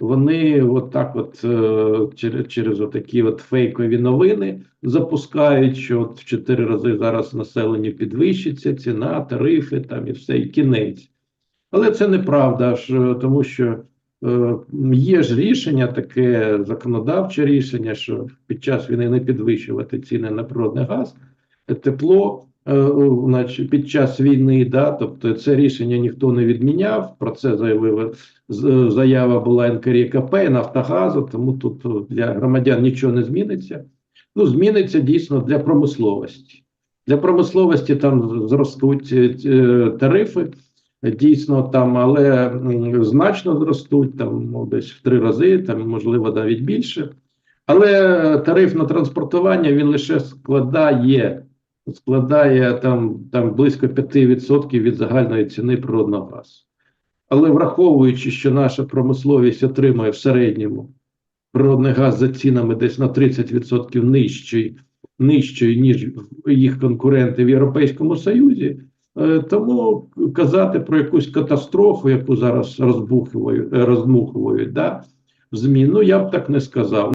вони от так от е, через, через отакі от фейкові новини запускають, що от в чотири рази зараз населення підвищиться, ціна, тарифи там і все, і кінець. Але це неправда, ж, тому що е, є ж рішення, таке законодавче рішення, що під час війни не підвищувати ціни на природний газ, е, тепло, е, під час війни, да, тобто це рішення ніхто не відміняв. Про це заявила заява була НКРКП, Нафтогазу, тому тут для громадян нічого не зміниться. Ну, зміниться дійсно для промисловості. Для промисловості там зростуть е, е, тарифи. Дійсно, там, але значно зростуть, там ну, десь в три рази, там можливо навіть більше. Але тариф на транспортування він лише складає, складає там, там близько 5% від загальної ціни природного газу. Але враховуючи, що наша промисловість отримує в середньому природний газ за цінами десь на 30% нижчий, нижчий, ніж їх конкуренти в Європейському Союзі, Е, Тому казати про якусь катастрофу, яку зараз розбухують, роздмухують, да, в ЗМІ, ну я б так не сказав.